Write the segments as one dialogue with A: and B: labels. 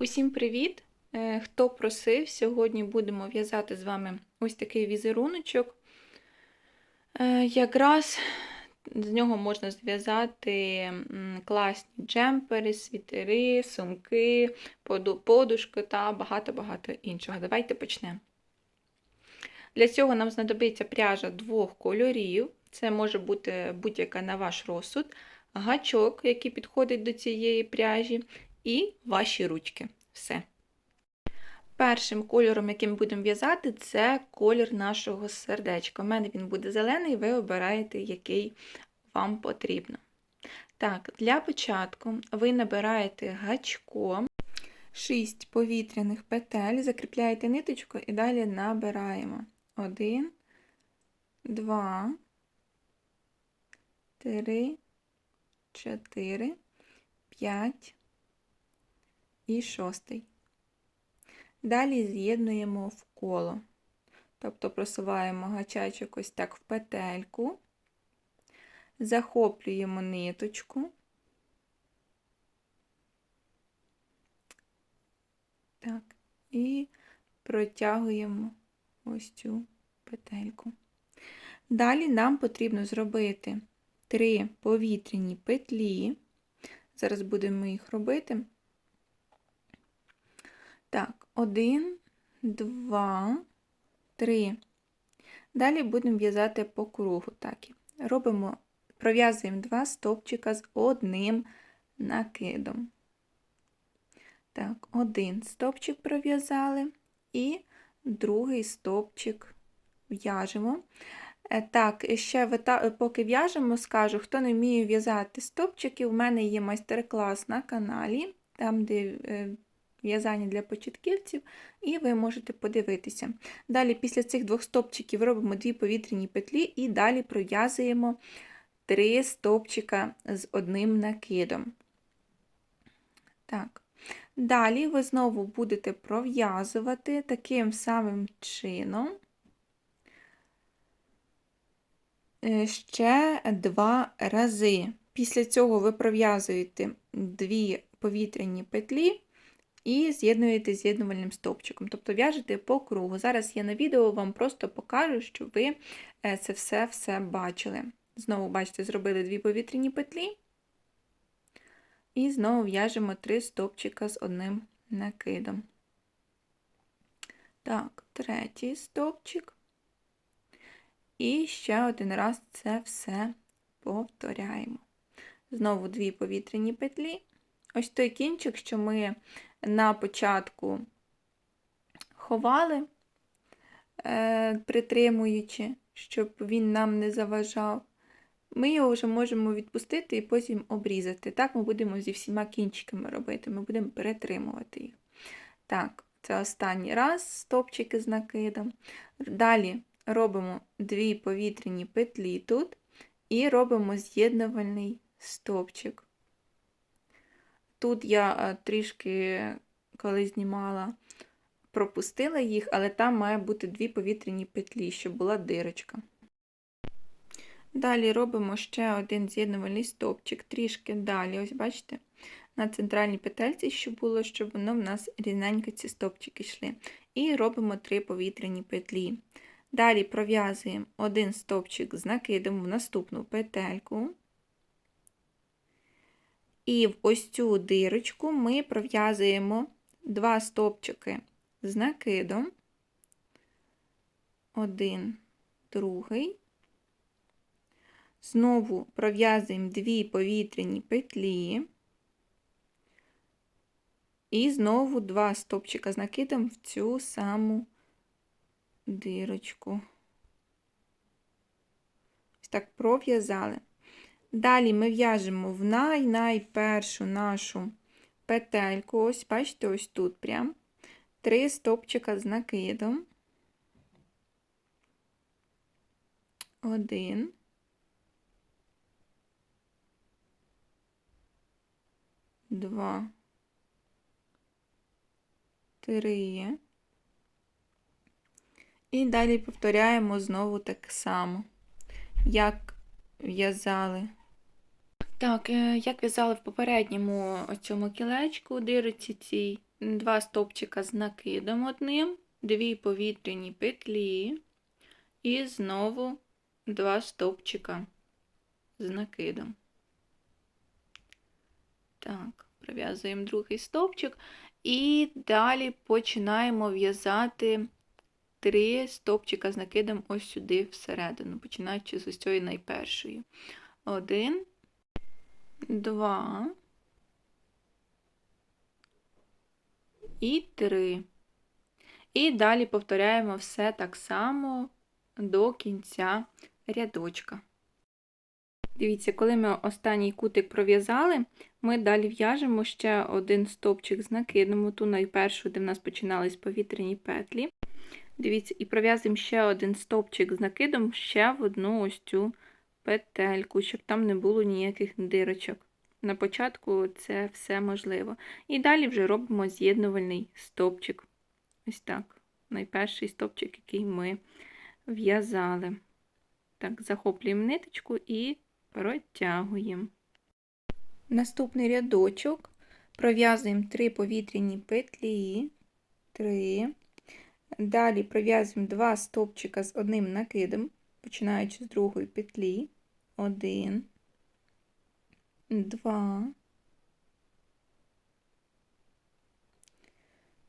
A: Усім привіт! Е, Хто просив, сьогодні будемо в'язати з вами ось такий візеруночок. Е, Якраз з нього можна зв'язати класні джемпери, світери, сумки, подушки та багато-багато іншого. Давайте почнемо. Для цього нам знадобиться пряжа двох кольорів. Це може бути будь-яка на ваш розсуд, гачок, який підходить до цієї пряжі, і ваші ручки. Все. Першим кольором, яким будемо в'язати, це колір нашого сердечка. У мене він буде зелений, ви обираєте, який вам потрібно. Так, для початку ви набираєте гачком 6 повітряних петель, закріпляєте ниточку і далі набираємо 1, 2, 3, 4, 5 і шостий. Далі з'єднуємо в коло. Тобто просуваємо гачачок ось так в петельку, захоплюємо ниточку. Так, і протягуємо ось цю петельку. Далі нам потрібно зробити три повітряні петлі. Зараз будемо їх робити. Так, один, два, три. Далі будемо в'язати по кругу. Так, робимо, пров'язуємо два стовпчика з одним накидом. Так, один стовпчик пров'язали і другий стовпчик в'яжемо. Так, ще поки в'яжемо, скажу, хто не вміє в'язати стовпчики, у мене є майстер-клас на каналі, там, де в'язання для початківців, і ви можете подивитися. Далі, після цих двох стопчиків робимо дві повітряні петлі і далі пров'язуємо три стовпчика з одним накидом. Так. Далі ви знову будете пров'язувати таким самим чином ще два рази. Після цього ви пров'язуєте дві повітряні петлі і з'єднуєте з'єднувальним стовпчиком, тобто в'яжете по кругу. Зараз я на відео вам просто покажу, щоб ви це все-все бачили. Знову, бачите, зробили дві повітряні петлі, і знову в'яжемо три стовпчика з одним накидом. Так, третій стовпчик. І ще один раз це все повторяємо. Знову дві повітряні петлі. Ось той кінчик, що ми на початку ховали, е, притримуючи, щоб він нам не заважав. Ми його вже можемо відпустити і потім обрізати. Так ми будемо зі всіма кінчиками робити, ми будемо перетримувати їх. Так, це останній раз стопчики з накидом. Далі робимо дві повітряні петлі тут і робимо з'єднувальний стовпчик. Тут я трішки, коли знімала, пропустила їх, але там має бути дві повітряні петлі, щоб була дирочка. Далі робимо ще один з'єднувальний стовпчик, трішки далі, ось бачите, на центральній петельці, щоб було, щоб воно в нас рівненько ці стовпчики йшли. І робимо три повітряні петлі. Далі пров'язуємо один стовпчик з накидом в наступну петельку. І в ось цю дирочку ми пров'язуємо два стовпчики з накидом, один, другий. Знову пров'язуємо дві повітряні петлі. І знову два стовпчика з накидом в цю саму дирочку. Ось так пров'язали. Далі ми в'яжемо в най-найпершу нашу петельку, ось, бачите, ось тут прям три стопчика з накидом. Один. Два. Три. І далі повторяємо знову так само, як в'язали Так, е, як в'язали в попередньому цьому кілечку, дирці цій, два стовпчика з накидом одним, дві повітряні петлі і знову два стовпчика з накидом. Так, пров'язуємо другий стовпчик і далі починаємо в'язати три стовпчика з накидом ось сюди всередину, починаючи з ось цієї найпершої. Один, два і три. І далі повторяємо все так само до кінця рядочка. Дивіться, коли ми останній кутик пров'язали, ми далі в'яжемо ще один стовпчик з накидом, ту найпершу, де в нас починались повітряні петлі. Дивіться, і пров'язуємо ще один стовпчик з накидом ще в одну ось цю петельку, щоб там не було ніяких дирочок. На початку це все можливо. І далі вже робимо з'єднувальний стовпчик. Ось так. Найперший стовпчик, який ми в'язали. Так, захоплюємо ниточку і протягуємо. Наступний рядочок пров'язуємо 3 повітряні петлі, 3. Далі пров'язуємо 2 стовпчика з одним накидом, починаючи з другої петлі. 1, 2.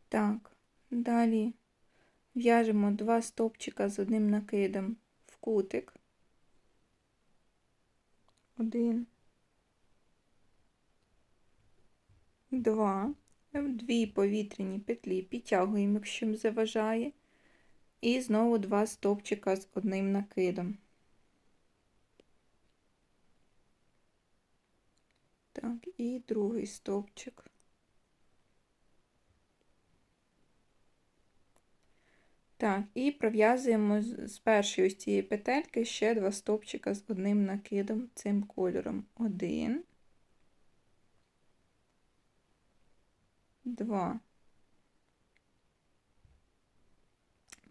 A: Так, далі в'яжемо 2 стовпчика з одним накидом в кутик. Один, два, дві повітряні петлі підтягуємо, якщо заважає, і знову два стовпчика з одним накидом. Так, і другий стовпчик. Так, і пров'язуємо з першої ось цієї петельки ще два стовпчика з одним накидом цим кольором. Один, два.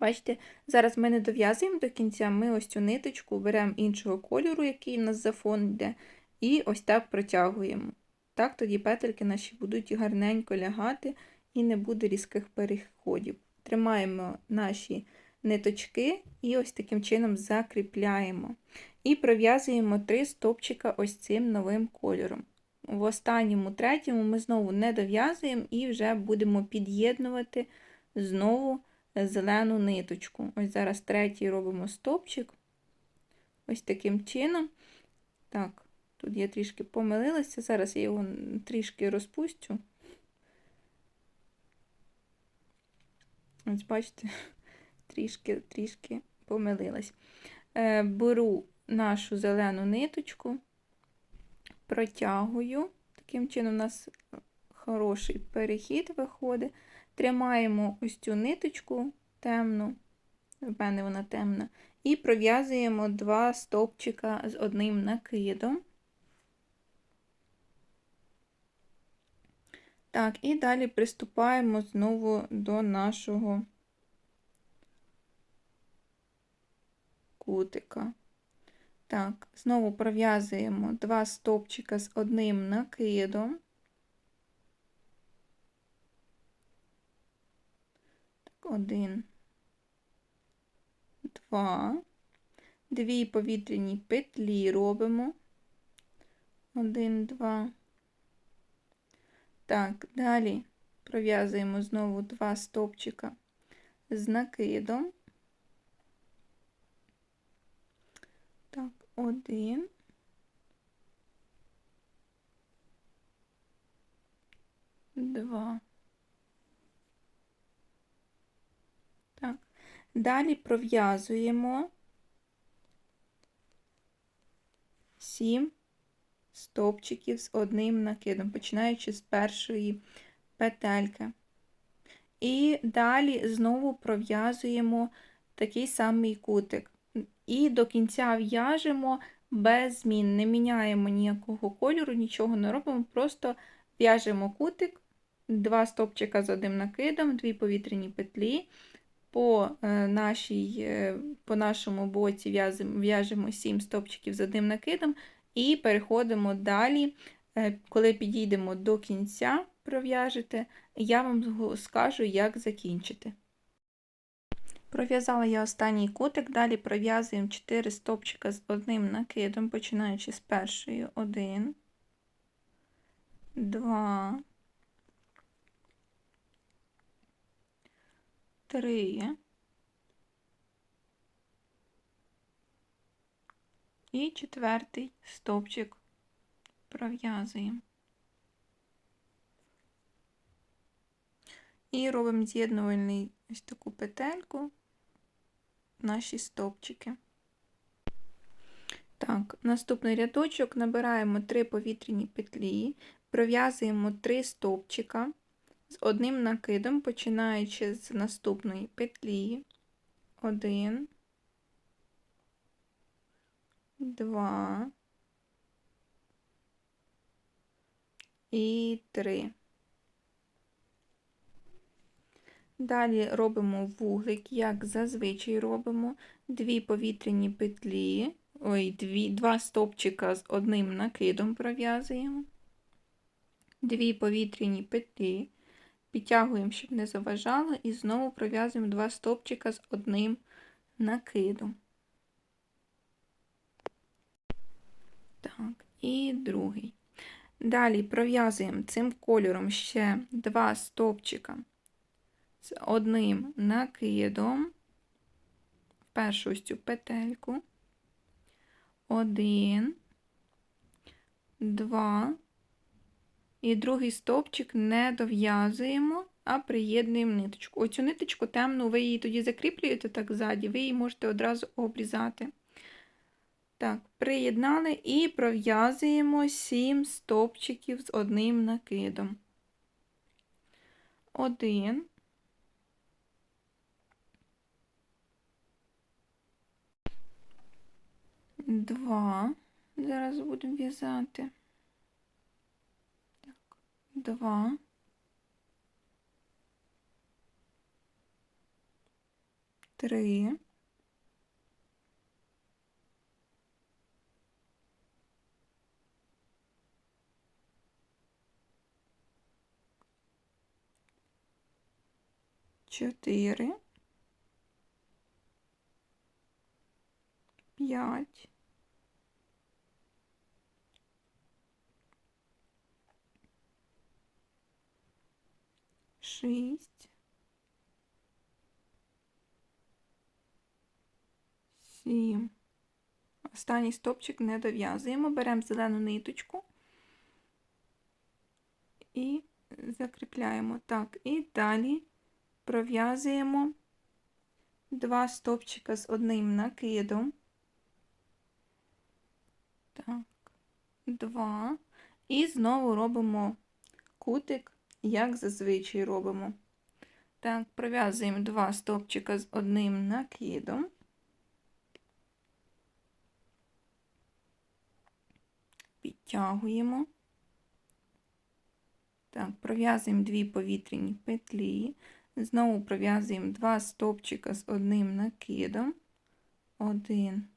A: Бачите, зараз ми не дов'язуємо до кінця, ми ось цю ниточку беремо іншого кольору, який у нас за фон йде, і ось так протягуємо. Так, тоді петельки наші будуть гарненько лягати і не буде різких переходів тримаємо наші ниточки і ось таким чином закріпляємо. І пров'язуємо три стопчика ось цим новим кольором. В останньому третьому ми знову не дов'язуємо і вже будемо під'єднувати знову зелену ниточку. Ось зараз третій робимо стопчик. Ось таким чином. Так, тут я трішки помилилася, зараз я його трішки розпустю. Ось, бачите, трішки трішки помилилась. Е, беру нашу зелену ниточку, протягую, таким чином у нас хороший перехід виходить. Тримаємо ось цю ниточку темну, в мене вона темна, і пров'язуємо два стовпчика з одним накидом. Так, і далі приступаємо знову до нашого кутика. Так, знову пров'язуємо два стовпчика з одним накидом. Так, один, два, дві повітряні петлі робимо. Один, два. Так, далі пров'язуємо знову два стовпчика з накидом. Так, один. Два. Так, далі пров'язуємо сім стовпчиків з одним накидом, починаючи з першої петельки. І далі знову пров'язуємо такий самий кутик. І до кінця в'яжемо без змін, не міняємо ніякого кольору, нічого не робимо, просто в'яжемо кутик, два стовпчика з одним накидом, дві повітряні петлі. По е, нашій, е, по нашому боці в'яжемо 7 стовпчиків з одним накидом, І переходимо далі. Е, Коли підійдемо до кінця, пров'яжете, я вам скажу, як закінчити. Пров'язала я останній кутик, далі пров'язуємо 4 стовпчика з одним накидом, починаючи з першої 1, 2, 3 і четвертий стовпчик пров'язуємо. І робимо з'єднувальний ось таку петельку наші стовпчики. Так, наступний рядочок набираємо 3 повітряні петлі, пров'язуємо 3 стовпчика з одним накидом, починаючи з наступної петлі. 1, 2 і 3. Далі робимо вуглик, як зазвичай робимо, дві повітряні петлі, ой, дві, два стовпчика з одним накидом пров'язуємо, дві повітряні петлі, підтягуємо, щоб не заважало, і знову пров'язуємо два стовпчика з одним накидом. Так, і другий. Далі пров'язуємо цим кольором ще два стовпчика з одним накидом в першу ось цю петельку. Один, два. І другий стовпчик не дов'язуємо, а приєднуємо ниточку. Оцю ниточку темну, ви її тоді закріплюєте так ззаді, ви її можете одразу обрізати. Так, приєднали і пров'язуємо 7 стовпчиків з одним накидом. Один. Два. Зараз будемо в'язати. Так, два. Три. Чотири. П'ять. Шість. Сім. Останній стопчик не дов'язуємо. Беремо зелену ниточку і закріпляємо. Так, і далі пров'язуємо два стовпчика з одним накидом. Так, два. І знову робимо кутик, як зазвичай робимо. Так, пров'язуємо два стовпчика з одним накидом. Підтягуємо. Так, пров'язуємо дві повітряні петлі. Знову пров'язуємо два стовпчика з одним накидом. Один,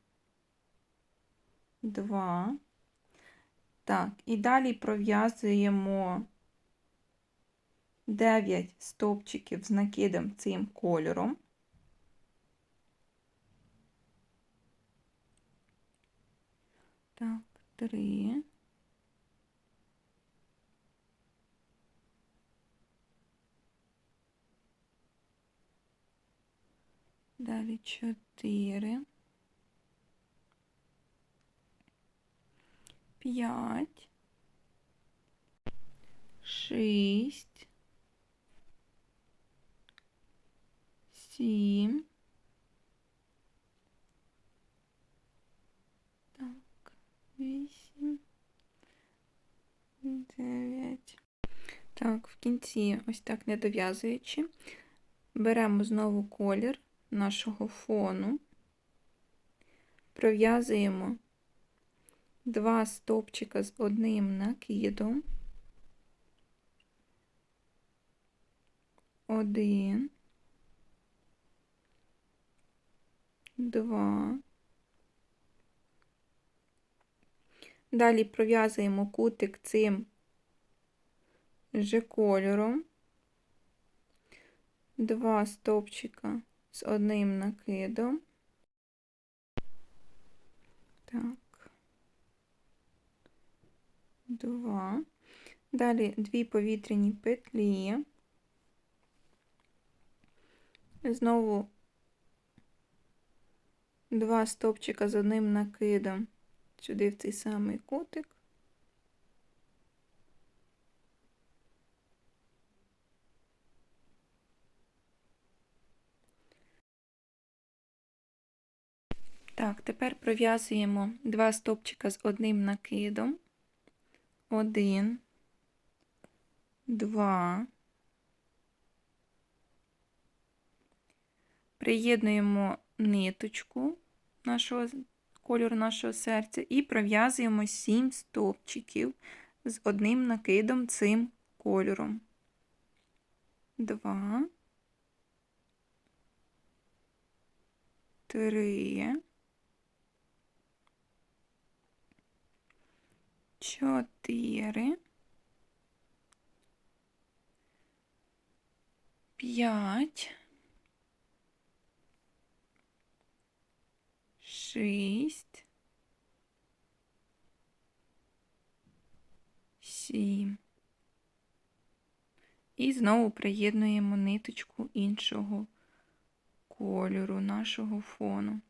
A: два. Так, і далі пров'язуємо 9 стовпчиків з накидом цим кольором. Так, три. Далі чотири. П'ять. Шість. Сім. Так, вісім. Дев'ять. Так, в кінці, ось так не дов'язуючи, беремо знову колір нашого фону, пров'язуємо два стовпчика з одним накидом, один, два, Далі пров'язуємо кутик цим же кольором. Два стовпчика з одним накидом. Так. Два. Далі дві повітряні петлі. Знову два стовпчика з одним накидом сюди в цей самий кутик. Так, тепер пров'язуємо два стовпчика з одним накидом. Один, два. Приєднуємо ниточку нашого кольору нашого серця і пров'язуємо 7 стовпчиків з одним накидом цим кольором. Два, три, чотири, п'ять, шість, сім. І знову приєднуємо ниточку іншого кольору нашого фону.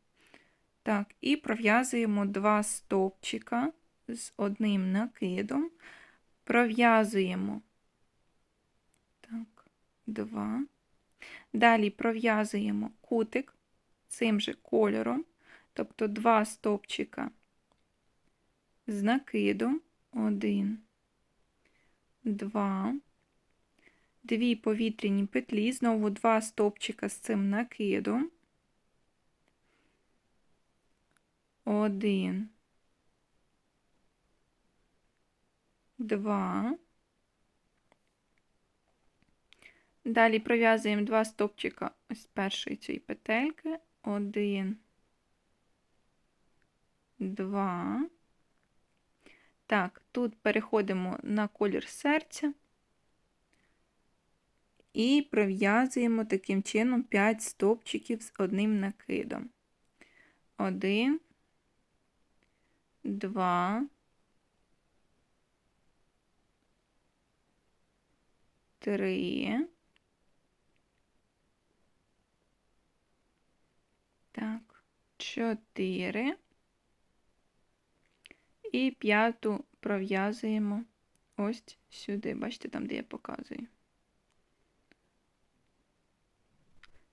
A: Так, і пров'язуємо два стовпчика з одним накидом. Пров'язуємо так, два. Далі пров'язуємо кутик цим же кольором, тобто два стовпчика з накидом, один, два, дві повітряні петлі, знову два стовпчика з цим накидом, один, два. Далі пров'язуємо два стовпчика з першої цієї петельки, один, два. Так, тут переходимо на колір серця і пров'язуємо таким чином 5 стовпчиків з одним накидом. Один, два, три. Так, чотири. І п'яту пров'язуємо ось сюди. Бачите, там, де я показую.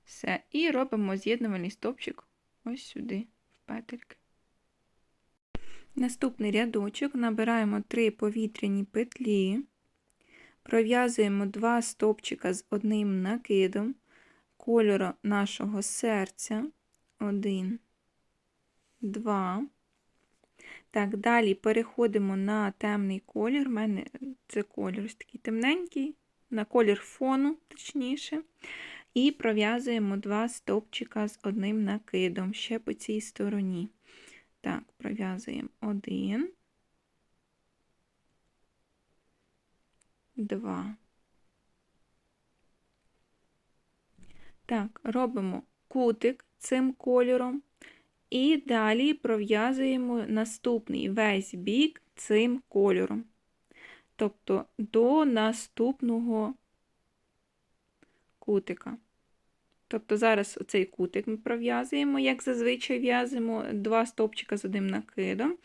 A: Все. І робимо з'єднувальний стовпчик ось сюди, в петельки. Наступний рядочок набираємо 3 повітряні петлі, пров'язуємо 2 стовпчика з одним накидом кольору нашого серця. 1, 2. Так, далі переходимо на темний колір. У мене це колір ось такий темненький, на колір фону, точніше. І пров'язуємо два стовпчика з одним накидом ще по цій стороні. Так, пров'язуємо один, два. Так, робимо кутик цим кольором. І далі пров'язуємо наступний весь бік цим кольором. Тобто до наступного кутика. Тобто зараз оцей кутик ми пров'язуємо, як зазвичай в'язуємо два стовпчика з одним накидом,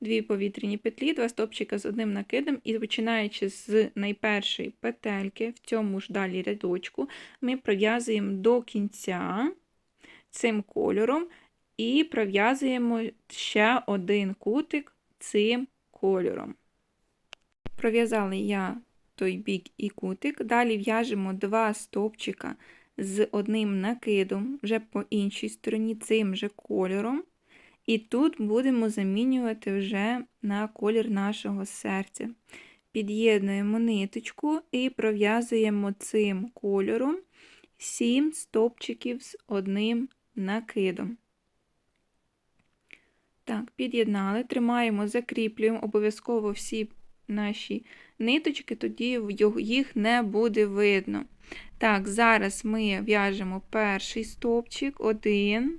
A: дві повітряні петлі, два стовпчика з одним накидом, і починаючи з найпершої петельки, в цьому ж далі рядочку, ми пров'язуємо до кінця цим кольором і пров'язуємо ще один кутик цим кольором. Пров'язала я той бік і кутик, далі в'яжемо два стовпчика з одним накидом, вже по іншій стороні цим же кольором. І тут будемо замінювати вже на колір нашого серця. Під'єднуємо ниточку і пров'язуємо цим кольором 7 стовпчиків з одним накидом. Так, під'єднали, тримаємо, закріплюємо обов'язково всі наші ниточки, тоді їх не буде видно. Так, зараз ми в'яжемо перший стовпчик, один.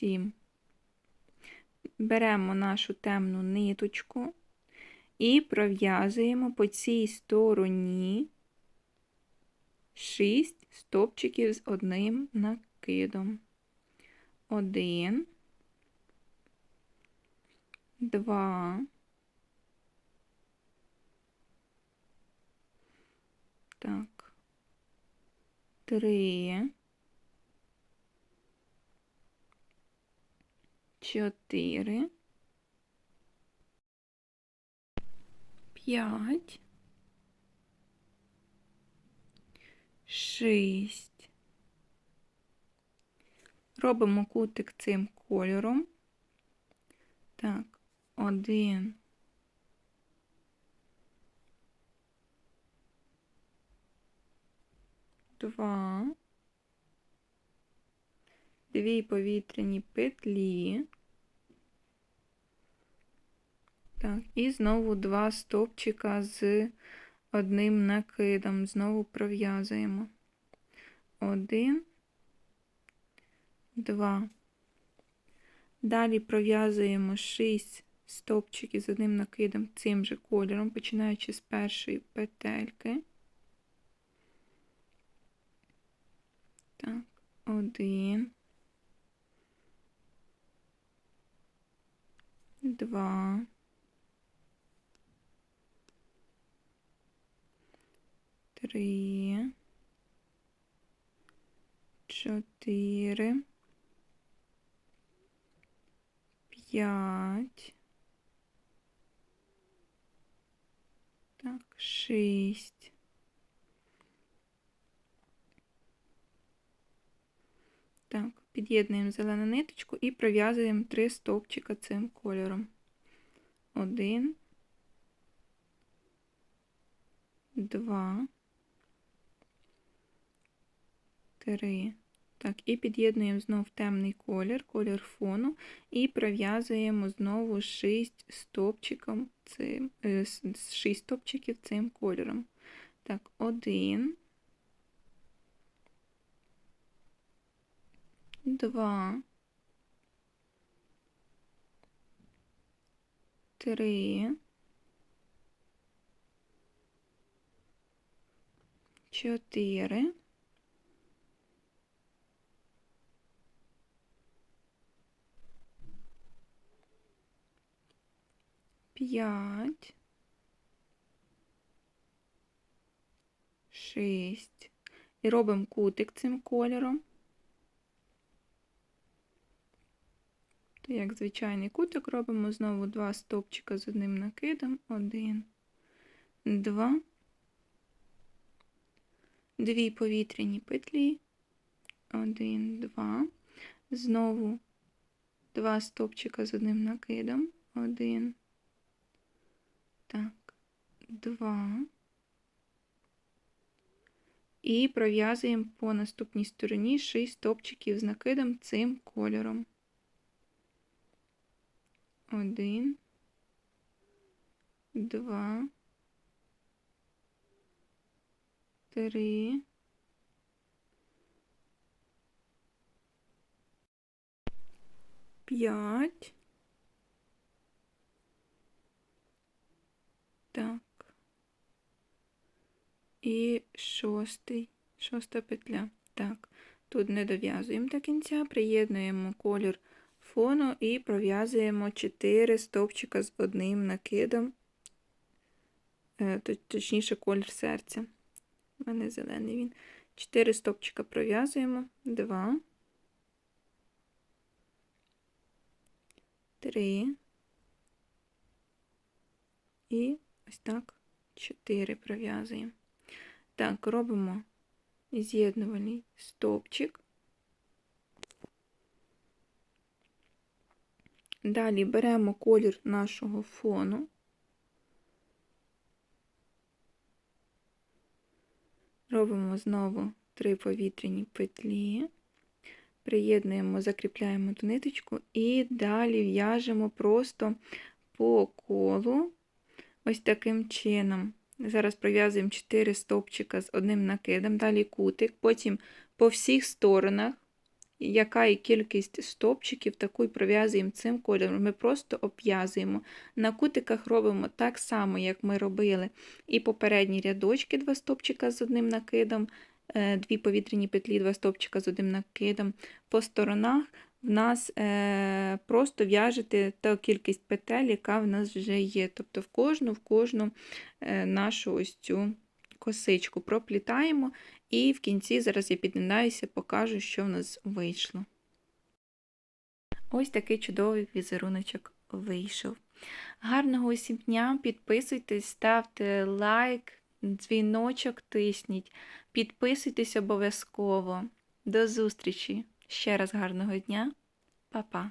A: Сім. Беремо нашу темну ниточку і пров'язуємо по цій стороні 6 стовпчиків з одним накидом. Один, два, так, три, чотири, п'ять, шість. Робимо кутик цим кольором. Так, один. Два. Дві повітряні петлі. Так, і знову два стовпчика з одним накидом. Знову пров'язуємо. Один, два. Далі пров'язуємо 6 стовпчиків з одним накидом цим же кольором, починаючи з першої петельки. Так, один. Два. Три. Чотири. П'ять. Так, шість. Під'єднуємо зелену ниточку і пров'язуємо три стовпчика цим кольором. Один, два, три. Так, і під'єднуємо знов темний колір, колір фону, і пров'язуємо знову 6 стовпчиком цим, 6 стовпчиків цим кольором. Так, один, два, три, чотири. П'ять, шість. І робимо кутик цим кольором. Як звичайний кутик робимо знову два стовпчика з одним накидом. Один, два, дві повітряні петлі. Один, два. Знову два стовпчика з одним накидом. Один. Так, два. І пров'язуємо по наступній стороні 6 стовпчиків з накидом цим кольором. Один, два, три, п'ять. Так. І шостий, шоста петля. Так, тут не дов'язуємо до кінця, приєднуємо колір фону і пров'язуємо 4 стовпчика з одним накидом, е, точніше колір серця. У мене зелений він. 4 стовпчика пров'язуємо. 2, 3 і ось так 4 пров'язуємо. Так, робимо з'єднувальний стовпчик. Далі беремо колір нашого фону. Робимо знову три повітряні петлі, приєднуємо, закріпляємо ту ниточку і далі в'яжемо просто по колу, ось таким чином. Зараз пров'язуємо 4 стовпчика з одним накидом, далі кутик, потім по всіх сторонах, яка і кількість стовпчиків, таку і пров'язуємо цим кольором. Ми просто обв'язуємо. На кутиках робимо так само, як ми робили і попередні рядочки, два стовпчика з одним накидом, е, дві повітряні петлі, два стовпчика з одним накидом. По сторонах в нас е, просто в'яжете та кількість петель, яка в нас вже є. Тобто в кожну, в кожну е, нашу ось цю косичку проплітаємо, і в кінці, зараз я під'єднаюся, покажу, що в нас вийшло. Ось такий чудовий візеруночок вийшов. Гарного усім дня, підписуйтесь, ставте лайк, дзвіночок тисніть, підписуйтесь обов'язково. До зустрічі! Ще раз гарного дня, Па-па!